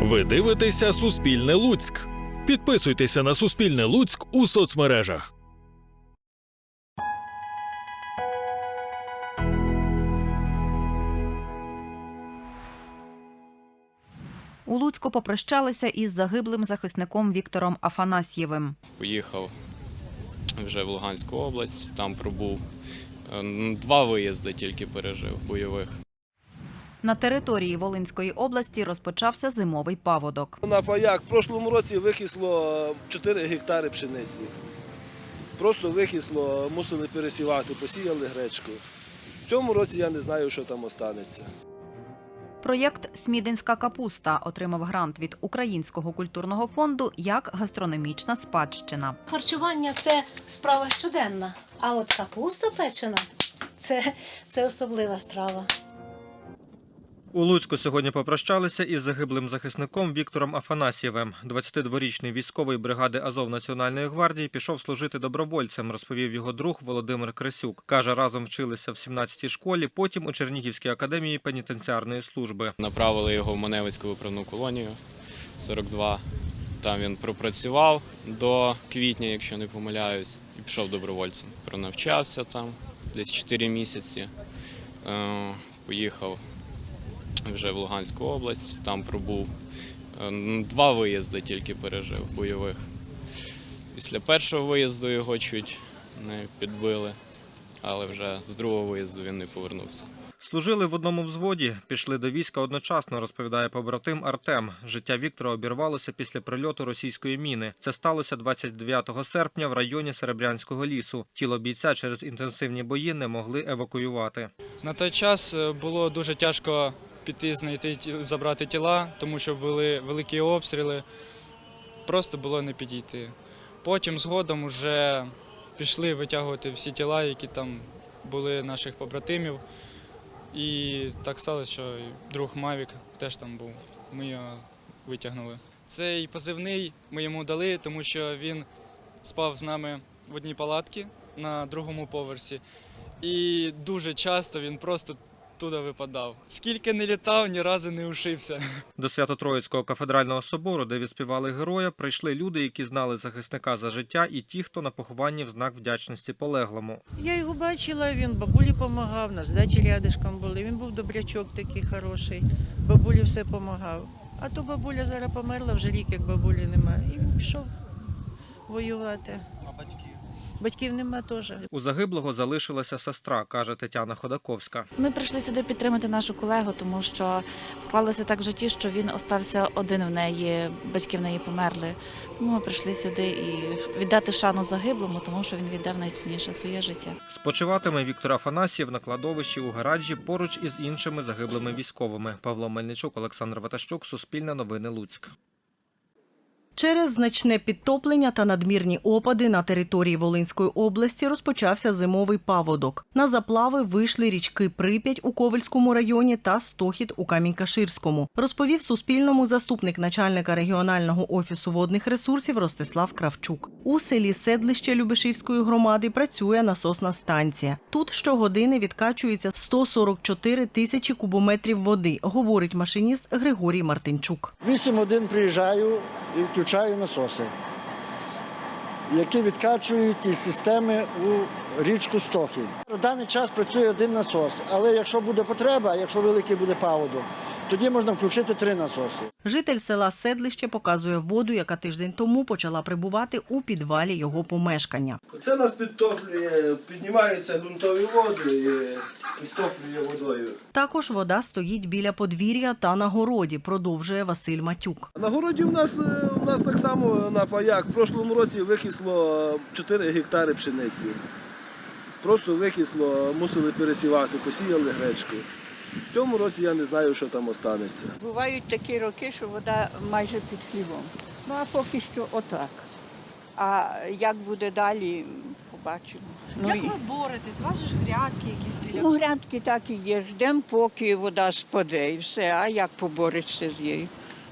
Ви дивитеся Суспільне Луцьк. Підписуйтеся на Суспільне Луцьк у соцмережах. У Луцьку попрощалися із загиблим захисником Віктором Афанасьєвим. Поїхав вже в Луганську область, там пробув. Е, Два виїзди тільки пережив бойових. На території Волинської області розпочався зимовий паводок. На паях в прошлому році викисло 4 гектари пшениці. Просто викисло, мусили пересівати, посіяли гречку. В цьому році я не знаю, що там останеться. Проєкт Смідинська капуста отримав грант від Українського культурного фонду як гастрономічна спадщина. Харчування це справа щоденна. А от капуста печена це, це особлива страва. У Луцьку сьогодні попрощалися із загиблим захисником Віктором Афанасьєвим. 22-річний військовий бригади Азов Національної гвардії пішов служити добровольцем, розповів його друг Володимир Крисюк. Каже, разом вчилися в 17-й школі, потім у Чернігівській академії пенітенціарної служби. Направили його в Маневицьку виправну колонію 42. Там він пропрацював до квітня, якщо не помиляюсь, і пішов добровольцем. Пронавчався там десь 4 місяці. Е, Поїхав вже в Луганську область, там пробув. Е, Два виїзди тільки пережив бойових. Після першого виїзду його чуть не підбили, але вже з другого виїзду він не повернувся. Служили в одному взводі, пішли до війська одночасно, розповідає побратим Артем. Життя Віктора обірвалося після прильоту російської міни. Це сталося 29 серпня в районі Серебрянського лісу. Тіло бійця через інтенсивні бої не могли евакуювати. На той час е, було дуже тяжко піти знайти забрати тіла, тому що були великі обстріли. Просто було не підійти. Потім згодом вже пішли витягувати всі тіла, які там були наших побратимів. І так сталося, що друг Мавік теж там був. Ми його витягнули. Цей позивний ми йому дали, тому що він спав з нами в одній палатці на другому поверсі. І дуже часто він просто туди випадав. Скільки не літав, ні разу не ушився. До Свято-Троїцького кафедрального собору, де відспівали героя, прийшли люди, які знали захисника за життя, і ті, хто на похованні в знак вдячності полеглому. Я його бачила, він бабулі допомагав, на здачі рядишком були. Він був добрячок такий хороший. Бабулі все допомагав. А то бабуля зараз померла, вже рік, як бабулі немає. І він пішов воювати. Батьків нема теж. У загиблого залишилася сестра, каже Тетяна Ходаковська. Ми прийшли сюди підтримати нашу колегу, тому що склалося так в житті, що він остався один в неї, батьки в неї померли. Тому ми прийшли сюди і віддати шану загиблому, тому що він віддав найцінніше своє життя. Спочиватиме Віктор Афанасьєв на кладовищі у гаражі поруч із іншими загиблими військовими. Павло Мельничук, Олександр Ватащук, Суспільне новини Луцьк. Через значне підтоплення та надмірні опади на території Волинської області розпочався зимовий паводок. На заплави вийшли річки Прип'ять у Ковельському районі та Стохід у Камінь-Каширському, розповів Суспільному заступник начальника регіонального офісу водних ресурсів Ростислав Кравчук. У селі Седлище Любешівської громади працює насосна станція. Тут щогодини відкачується 144 тисячі кубометрів води, говорить машиніст Григорій Мартинчук. 8 годин приїжджаю і включаю насоси, які відкачують із системи у річку Стохід. В даний час працює один насос, але якщо буде потреба, якщо великий буде паводок, тоді можна включити три насоси. Житель села Седлище показує воду, яка тиждень тому почала прибувати у підвалі його помешкання. Це нас підтоплює, піднімаються ґрунтові води і підтоплює водою. Також вода стоїть біля подвір'я та на городі, продовжує Василь Матюк. На городі у нас, е, у нас так само на паях. В прошлому році викисло 4 гектари пшениці. Просто викисло, мусили пересівати, посіяли гречку. В цьому році я не знаю, що там останеться. Бувають такі роки, що вода майже під хлібом. Ну а поки що отак. А як буде далі, побачимо. Ну, і- боретесь? У вас ж грядки якісь біля. ну грядки так і є. Ждемо, поки вода спаде і все. А як поборешся з нею?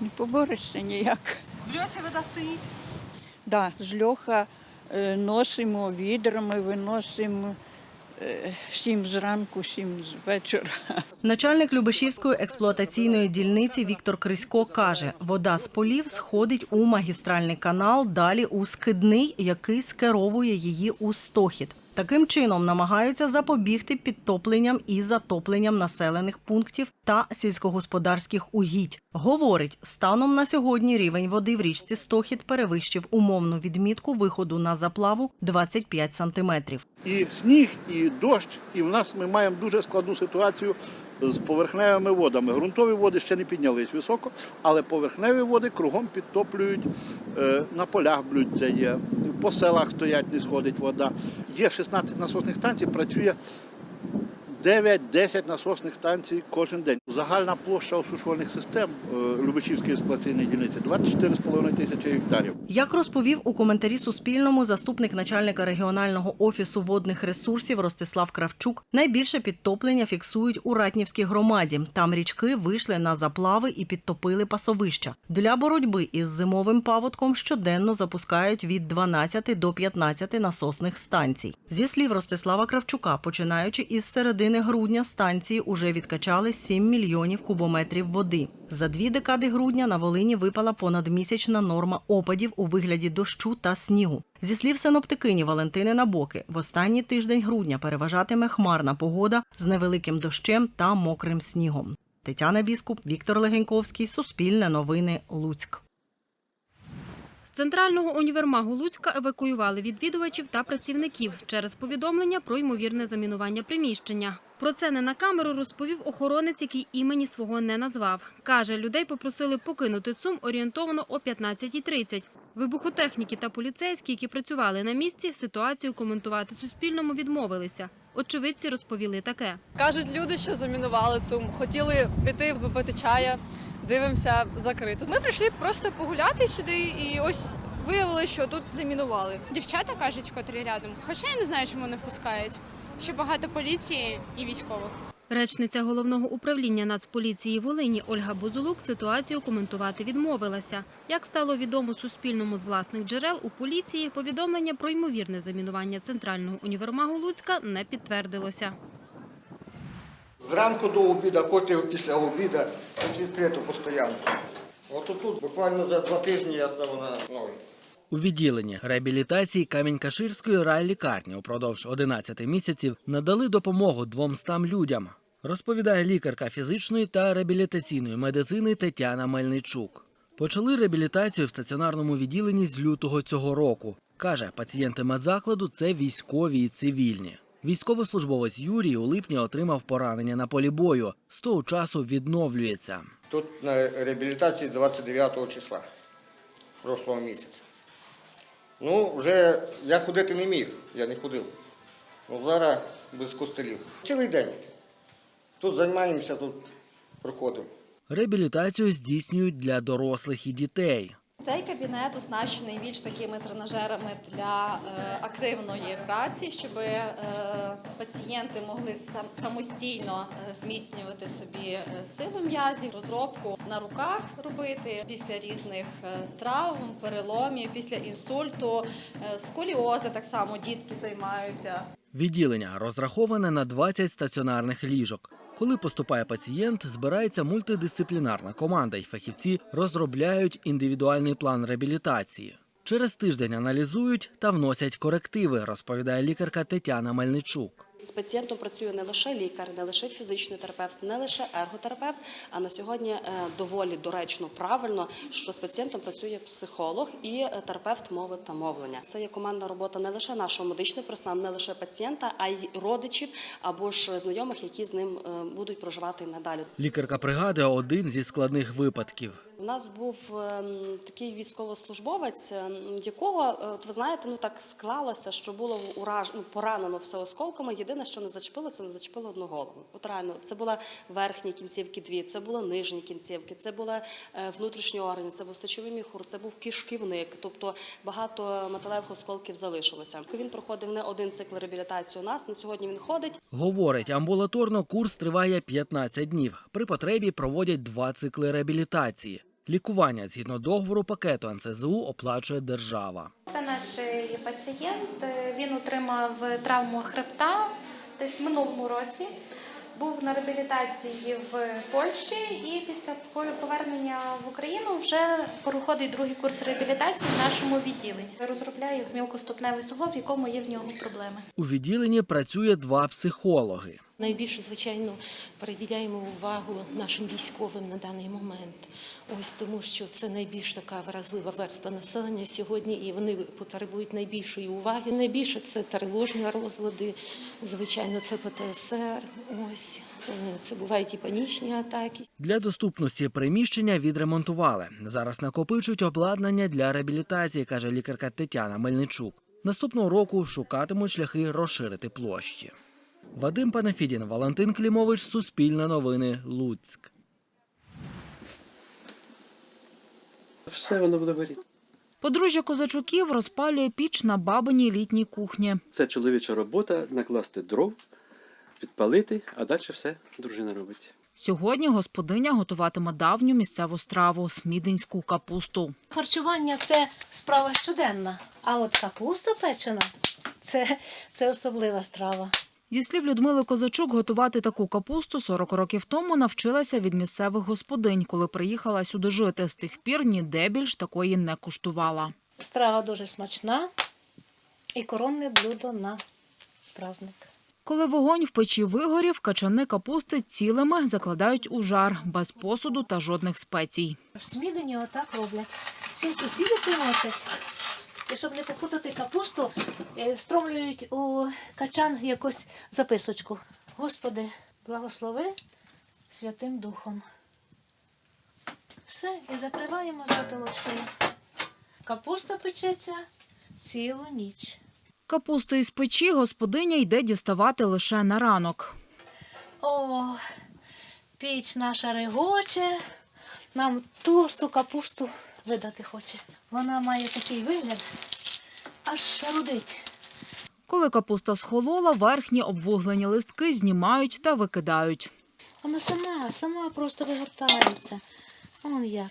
Не поборешся ніяк. В льосі вода стоїть? Да, з льоха е, носимо відрами, виносимо сім зранку, сім з вечора. Начальник Любешівської експлуатаційної дільниці Віктор Крисько каже, вода з полів сходить у магістральний канал, далі у скидний, який скеровує її у стохід. Таким чином намагаються запобігти підтопленням і затопленням населених пунктів та сільськогосподарських угідь. Говорить, станом на сьогодні рівень води в річці Стохід перевищив умовну відмітку виходу на заплаву 25 сантиметрів. і сніг, і дощ, і в нас ми маємо дуже складну ситуацію з поверхневими водами. Грунтові води ще не піднялись високо, але поверхневі води кругом підтоплюють е, на полях блюдця є, по селах стоять, не сходить вода. Є 16 насосних станцій, працює 9-10 насосних станцій кожен день. Загальна площа осушувальних систем е, Любичівської експлуатаційної дільниці 24,5 тисячі гектарів. Як розповів у коментарі Суспільному заступник начальника регіонального офісу водних ресурсів Ростислав Кравчук, найбільше підтоплення фіксують у Ратнівській громаді. Там річки вийшли на заплави і підтопили пасовища. Для боротьби із зимовим паводком щоденно запускають від 12 до 15 насосних станцій. Зі слів Ростислава Кравчука, починаючи із середини грудня, станції уже відкачали 7 мільйонів кубометрів води. За дві декади грудня на Волині випала понадмісячна норма опадів у вигляді дощу та снігу. Зі слів синоптикині Валентини Набоки, в останній тиждень грудня переважатиме хмарна погода з невеликим дощем та мокрим снігом. Тетяна Біскуп, Віктор Легеньковський, Суспільне новини, Луцьк. З центрального універмагу Луцька евакуювали відвідувачів та працівників через повідомлення про ймовірне замінування приміщення. Про це не на камеру розповів охоронець, який імені свого не назвав. Каже, людей попросили покинути ЦУМ орієнтовно о 15.30. Вибухотехніки та поліцейські, які працювали на місці, ситуацію коментувати Суспільному відмовилися. Очевидці розповіли таке. Кажуть люди, що замінували цум. Хотіли піти попити чая, дивимося закрито. Ми прийшли просто погуляти сюди і ось виявили, що тут замінували. Дівчата кажуть, котрі рядом. Хоча я не знаю, чому не впускають. Ще багато поліції і військових. Речниця головного управління Нацполіції Волині Ольга Бузулук ситуацію коментувати відмовилася. Як стало відомо Суспільному з власних джерел, у поліції повідомлення про ймовірне замінування центрального універмагу Луцька не підтвердилося. Зранку до обіду, потім після обіду, це відкрито постійно. От тут буквально за два тижні я став на ноги. У відділенні реабілітації Камінь-Каширської райлікарні упродовж 11 місяців надали допомогу 200 людям, розповідає лікарка фізичної та реабілітаційної медицини Тетяна Мельничук. Почали реабілітацію в стаціонарному відділенні з лютого цього року. Каже, пацієнти медзакладу це військові і цивільні. Військовослужбовець Юрій у липні отримав поранення на полі бою. З того часу відновлюється. Тут на реабілітації 29 числа прошлого місяця. Ну, вже я ходити не міг, я не ходив. Ну, зараз без костелів. Цілий день. Тут займаємося, тут проходимо. Реабілітацію здійснюють для дорослих і дітей. Цей кабінет оснащений більш такими тренажерами для е, активної праці, щоб е, пацієнти могли сам, самостійно е, зміцнювати собі силу м'язів, розробку на руках робити після різних травм, переломів, після інсульту, сколіози так само дітки займаються. Відділення розраховане на 20 стаціонарних ліжок. Коли поступає пацієнт, збирається мультидисциплінарна команда, і фахівці розробляють індивідуальний план реабілітації. Через тиждень аналізують та вносять корективи, розповідає лікарка Тетяна Мельничук. З пацієнтом працює не лише лікар, не лише фізичний терапевт, не лише ерготерапевт. А на сьогодні е, доволі доречно, правильно, що з пацієнтом працює психолог і е, терапевт мови та мовлення. Це є командна робота не лише нашого медичного персоналу, не лише пацієнта, а й родичів або ж знайомих, які з ним е, будуть проживати надалі. Лікарка пригадує один зі складних випадків. У нас був ем, такий військовослужбовець, ем, якого, е, от ви знаєте, ну так склалося, що було ураж... ну, поранено все осколками. Єдине, що не зачепило, це не зачепило одну голову. От реально, це була верхні кінцівки дві, це були нижні кінцівки, це були е, внутрішні органи, це був сечовий міхур, це був кишківник. Тобто багато металевих осколків залишилося. Він проходив не один цикл реабілітації у нас. На сьогодні він ходить. Говорить, амбулаторно курс триває 15 днів. При потребі проводять два цикли реабілітації. Лікування згідно договору пакету НСЗУ оплачує держава. Це наш е, пацієнт. Е, Він отримав травму хребта, десь в минулому році. Був на реабілітації в Польщі і після повернення в Україну вже проходить другий курс реабілітації в нашому відділенні. Розробляю гнилкоступневий суглоб, в якому є в нього проблеми. У відділенні працює два психологи. Найбільше, звичайно, приділяємо увагу нашим військовим на даний момент. Ось тому, що це найбільш така вразлива верства населення сьогодні, і вони потребують найбільшої уваги. Найбільше це тривожні розлади, звичайно, це ПТСР. Ось е, це бувають і панічні атаки. Для доступності приміщення відремонтували. Зараз накопичують обладнання для реабілітації, каже лікарка Тетяна Мельничук. Наступного року шукатимуть шляхи розширити площі. Вадим Панафідін, Валентин Клімович, Суспільне новини, Луцьк. Все воно буде горіти. Подружжя козачуків розпалює піч на бабиній літній кухні. Це чоловіча робота накласти дров, підпалити, а далі все дружина робить. Сьогодні господиня готуватиме давню місцеву страву смідинську капусту. Харчування це справа щоденна. А от капуста печена це, це особлива страва. Зі слів Людмили Козачук, готувати таку капусту 40 років тому навчилася від місцевих господинь, коли приїхала сюди жити. З тих пір ніде більш такої не куштувала. Страва дуже смачна і коронне блюдо на праздник. Коли вогонь в печі вигорів, качани капусти цілими закладають у жар, без посуду та жодних спецій. В Смідині отак роблять. Всі сусіди приносять. І щоб не попутати капусту, е, встромлюють у качан якусь записочку. Господи, благослови Святим Духом. Все, і закриваємо затилочкою. Капуста печеться цілу ніч. Капусту із печі господиня йде діставати лише на ранок. О, піч наша регоче, нам толсту капусту видати хоче. Вона має такий вигляд, аж рудить. Коли капуста схолола, верхні обвуглені листки знімають та викидають. Вона сама, сама просто вигортається. Он як.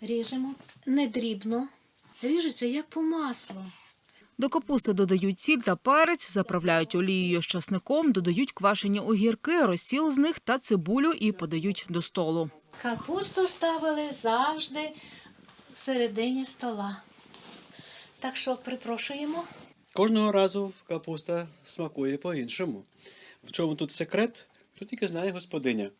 Ріжемо. Не дрібно. Ріжеться як по маслу. До капусти додають сіль та перець, заправляють олією з часником, додають квашені огірки, розсіл з них та цибулю і подають до столу. Капусту ставили завжди в середині стола. Так що припрошуємо. Кожного разу капуста смакує по-іншому. В чому тут секрет? То тільки знає господиня.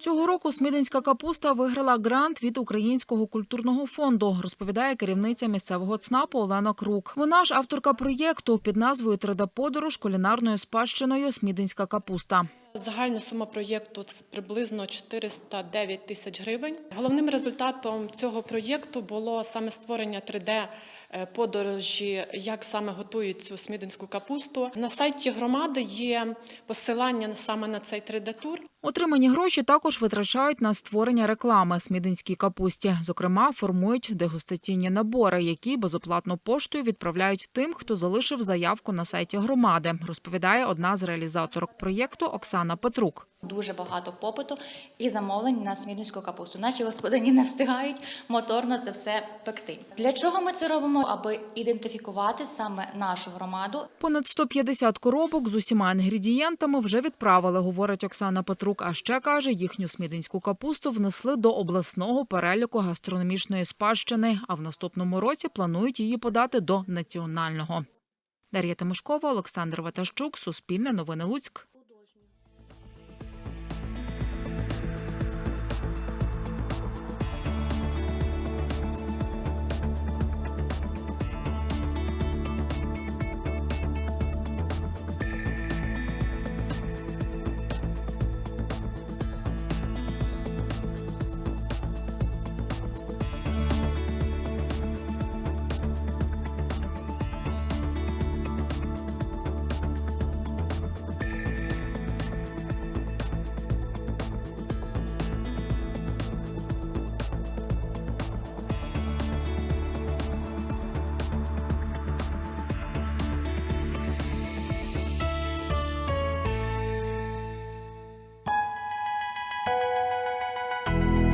Цього року смідинська капуста виграла грант від Українського культурного фонду, розповідає керівниця місцевого ЦНАПу Олена Крук. Вона ж авторка проєкту під назвою «Треда-подорож кулінарною спадщиною Смідинська капуста. Загальна сума проєкту приблизно 409 тисяч гривень. Головним результатом цього проєкту було саме створення 3D подорожі, як саме готують цю смідинську капусту. На сайті громади є посилання саме на цей 3D-тур. Отримані гроші також витрачають на створення реклами смідинській капусті. Зокрема, формують дегустаційні набори, які безоплатно поштою відправляють тим, хто залишив заявку на сайті громади, розповідає одна з реалізаторок проєкту Оксана Петрук. Дуже багато попиту і замовлень на смідницьку капусту. Наші господині не встигають моторно це все пекти. Для чого ми це робимо? Аби ідентифікувати саме нашу громаду. Понад 150 коробок з усіма інгредієнтами вже відправили, говорить Оксана Петрук. А ще каже, їхню смідинську капусту внесли до обласного переліку гастрономічної спадщини. А в наступному році планують її подати до національного. Дар'я Тимошкова, Олександр Ватащук, Суспільне новини Луцьк.